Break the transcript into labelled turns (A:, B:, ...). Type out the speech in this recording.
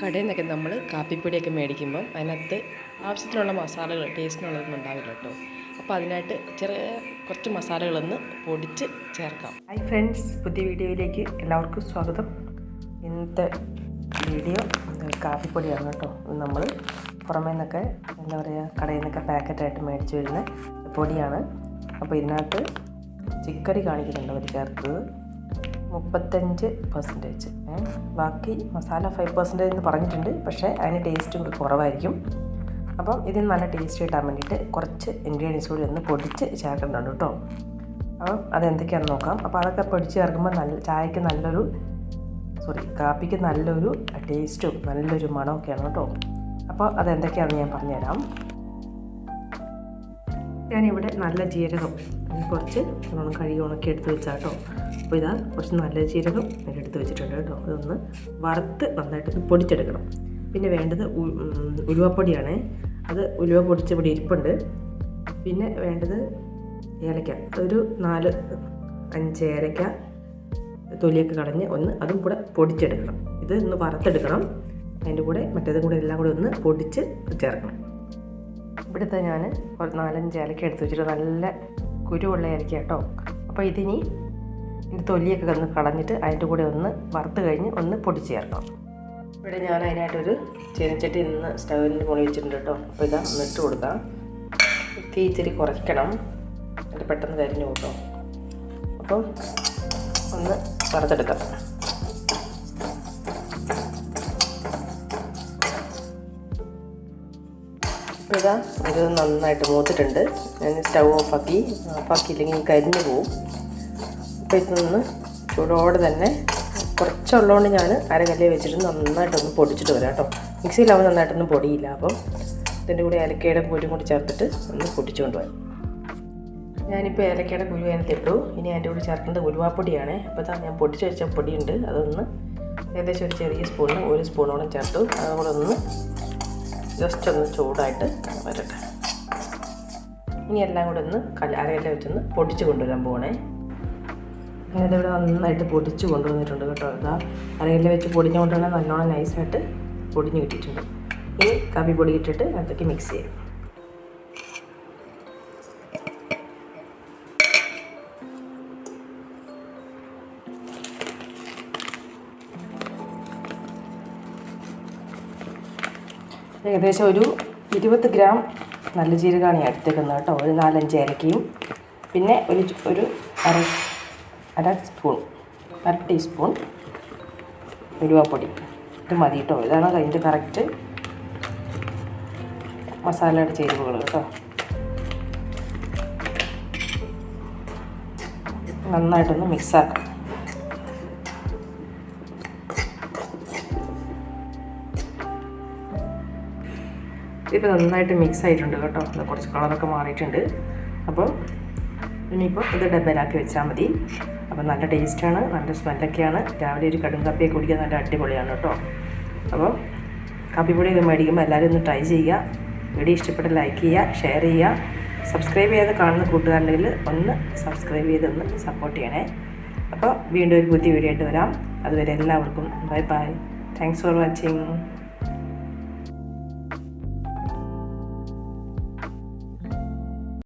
A: കടയിൽ നിന്നൊക്കെ നമ്മൾ കാപ്പിപ്പൊടിയൊക്കെ മേടിക്കുമ്പം അതിനകത്ത് ആവശ്യത്തിനുള്ള മസാലകൾ ടേസ്റ്റിനുള്ളതൊന്നും ഉണ്ടാവില്ല കേട്ടോ. അപ്പോൾ അതിനായിട്ട് ചെറിയ കുറച്ച് മസാലകളൊന്ന് പൊടിച്ച് ചേർക്കാം. ഹായ് ഫ്രണ്ട്സ് പുതിയ വീഡിയോയിലേക്ക് എല്ലാവർക്കും സ്വാഗതം. ഇന്നത്തെ വീഡിയോ കാപ്പിപ്പൊടിയാണ് കേട്ടോ. നമ്മൾ പുറമേ നിന്നൊക്കെ എന്താ പറയുക കടയിൽ നിന്നൊക്കെ പാക്കറ്റായിട്ട് മേടിച്ച് വരുന്ന പൊടിയാണ്. അപ്പോൾ ഇതിനകത്ത് ചിക്കറി കാണിക്കുന്നുണ്ട് അവർ ചേർത്തത്. മുപ്പത്തഞ്ച് പെർസെന്റേജ് ബാക്കി മസാല ഫൈവ് പെർസെന്റേജ് എന്ന് പറഞ്ഞിട്ടുണ്ട്. പക്ഷേ അതിന് ടേസ്റ്റും കുറവായിരിക്കും. അപ്പം ഇതിന് നല്ല ടേസ്റ്റ് കിട്ടാൻ വേണ്ടിയിട്ട് കുറച്ച് ഇൻഗ്രീഡിയൻസ് കൂടി ഒന്ന് പൊടിച്ച് ചേർക്കുന്നുണ്ട് കേട്ടോ. അപ്പം അതെന്തൊക്കെയാണെന്ന് നോക്കാം. അപ്പോൾ അതൊക്കെ പൊടിച്ച് ചേർക്കുമ്പോൾ നല്ല ചായക്ക് നല്ലൊരു സോറി കാപ്പിക്ക് നല്ലൊരു ടേസ്റ്റും നല്ലൊരു മണമൊക്കെയാണ് കേട്ടോ. അപ്പോൾ അതെന്തൊക്കെയാണെന്ന് ഞാൻ പറഞ്ഞുതരാം. ഞാനിവിടെ നല്ല ജീരകം കുറച്ച് നമ്മൾ കഴുകി ഉണക്കി എടുത്ത് വെച്ചാട്ടോ അപ്പോൾ ഇതാ കുറച്ച് നല്ല ജീരകം എടുത്ത് വെച്ചിട്ടുണ്ട് കേട്ടോ. അതൊന്ന് വറുത്ത് നന്നായിട്ടൊന്ന് പൊടിച്ചെടുക്കണം. പിന്നെ വേണ്ടത് ഉലുവപ്പൊടിയാണ്. അത് ഉലുവ പൊടിച്ച ഇവിടെ ഇരിപ്പുണ്ട്. പിന്നെ വേണ്ടത് ഏലക്ക. ഒരു നാല് അഞ്ച് ഏലക്ക തൊലിയൊക്കെ കളഞ്ഞ് ഒന്ന് അതും കൂടെ പൊടിച്ചെടുക്കണം. ഇത് ഒന്ന് വറുത്തെടുക്കണം. അതിന്റെ കൂടെ മറ്റേതും കൂടെ എല്ലാം കൂടെ ഒന്ന് പൊടിച്ച് ചേർക്കണം. ഇവിടുത്തെ ഞാൻ നാലഞ്ച് ഏലക്ക എടുത്ത് വെച്ചിട്ട് നല്ല കുരുവുള്ള ഏലക്ക കേട്ടോ. അപ്പോൾ ഇതിനി ഇതിന്റെ തൊലിയൊക്കെ ഒന്ന് കളഞ്ഞിട്ട് അതിന്റെ കൂടെ ഒന്ന് വറുത്ത് കഴിഞ്ഞ് ഒന്ന് പൊടിച്ച് ചേർക്കണം ഇവിടെ ഞാൻ അതിനായിട്ടൊരു ചീനച്ചട്ടി ഇന്ന് സ്റ്റൗവിന്റെ മുകളിൽ വെച്ചിട്ടുണ്ട് കേട്ടോ. അപ്പോൾ ഇതാ ഒന്ന് ഇട്ട് കൊടുക്കാം. തീ ഇച്ചിരി കുറയ്ക്കണം. അത് പെട്ടെന്ന് കരിഞ്ഞു കൂട്ടോ. അപ്പം ഒന്ന് വറുത്തെടുക്കാം. അപ്പോൾ ഇതാ ഇത് നന്നായിട്ട് മൂത്തിട്ടുണ്ട്. ഞാൻ സ്റ്റൗ ഓഫാക്കി. ഓഫാക്കിയില്ലെങ്കിൽ കരിഞ്ഞു പോവും. അപ്പോൾ ഇതൊന്ന് ചൂടോടെ തന്നെ കുറച്ചുള്ളതുകൊണ്ട് ഞാൻ അരകല്ലിൽ വെച്ചിട്ട് നന്നായിട്ടൊന്ന് പൊടിച്ചിട്ട് വരാം കേട്ടോ. മിക്സിയിലാവുമ്പോൾ നന്നായിട്ടൊന്നും പൊടിയില്ല. അപ്പം ഇതിന്റെ കൂടെ ഏലക്കയുടെ കുരു കൂടി ചേർത്തിട്ട് ഒന്ന് പൊടിച്ചുകൊണ്ട് വരാം. ഞാനിപ്പോൾ ഏലക്കയുടെ കുരു അതിനകത്തിട്ടു ഇനി അതിന്റെ കൂടെ ചേർക്കേണ്ടത് ഉലുവാപ്പൊടിയാണ്. അപ്പോൾ ഇതാ ഞാൻ പൊടിച്ച് വെച്ച പൊടിയുണ്ട്. അതൊന്ന് ഏകദേശം ഒരു ചെറിയ സ്പൂണിന് ഒരു സ്പൂണോളം ചേർത്തു. അതുകൂടെ ഒന്ന് ജസ്റ്റ് ഒന്ന് ചൂടായിട്ട് വരട്ടെ. ഇനി എല്ലാം കൂടെ ഒന്ന് കല അരയില വെച്ചൊന്ന് പൊടിച്ച് കൊണ്ടുവരാൻ പോകണേ ഞാനിതിവിടെ നന്നായിട്ട് പൊടിച്ച് കൊണ്ടുവന്നിട്ടുണ്ട് കേട്ടോ. ഇതാ അരയില വെച്ച് പൊടിഞ്ഞുകൊണ്ടാണ് നല്ലോണം നൈസായിട്ട് പൊടിഞ്ഞ് കിട്ടിയിട്ടുണ്ട്. ഇനി കവി പൊടി ഇട്ടിട്ട് അതിലേക്ക് മിക്സ് ചെയ്യാം. ഏകദേശം ഒരു ഇരുപത് ഗ്രാം നല്ല ജീരകമാണ് ഞാൻ എടുത്തേക്കുന്നത് കേട്ടോ. ഒരു നാലഞ്ച് ഏലക്കയും. പിന്നെ ഒരു ഒരു അര അര സ്പൂൺ അര ടീസ്പൂൺ ഉരുവാപ്പൊടി ഇത് മതി കേട്ടോ. ഇതാണ് അതിന്റെ കറക്റ്റ് മസാലയുടെ ചേരുവകൾ കേട്ടോ. നന്നായിട്ടൊന്ന് മിക്സാക്കാം ഇപ്പം നന്നായിട്ട് മിക്സ് ആയിട്ടുണ്ട് കേട്ടോ. കുറച്ച് കളറൊക്കെ മാറിയിട്ടുണ്ട്. അപ്പോൾ ഇനിയിപ്പോൾ ഇത് ഡബയിലാക്കി വെച്ചാൽ മതി. അപ്പോൾ നല്ല ടേസ്റ്റാണ് നല്ല സ്മെല്ലൊക്കെയാണ് രാവിലെ ഒരു കടും കാപ്പിയൊക്കെ കുടിക്കാൻ നല്ല അടിപൊളിയാണ് കേട്ടോ. അപ്പോൾ കാപ്പിപ്പൊടി ഒക്കെ മേടിക്കുമ്പോൾ എല്ലാവരും ഒന്ന് ട്രൈ ചെയ്യുക. വീഡിയോ ഇഷ്ടപ്പെട്ട ലൈക്ക് ചെയ്യുക ഷെയർ ചെയ്യുക. സബ്സ്ക്രൈബ് ചെയ്ത് കാണുന്ന കൂട്ടുകാരുണ്ടെങ്കിൽ ഒന്ന് സബ്സ്ക്രൈബ് ചെയ്ത് ഒന്ന് സപ്പോർട്ട് ചെയ്യണേ. അപ്പോൾ വീണ്ടും ഒരു പുതിയ വീഡിയോ ആയിട്ട് വരാം. അതുവരെ എല്ലാവർക്കും bye bye thanks for watching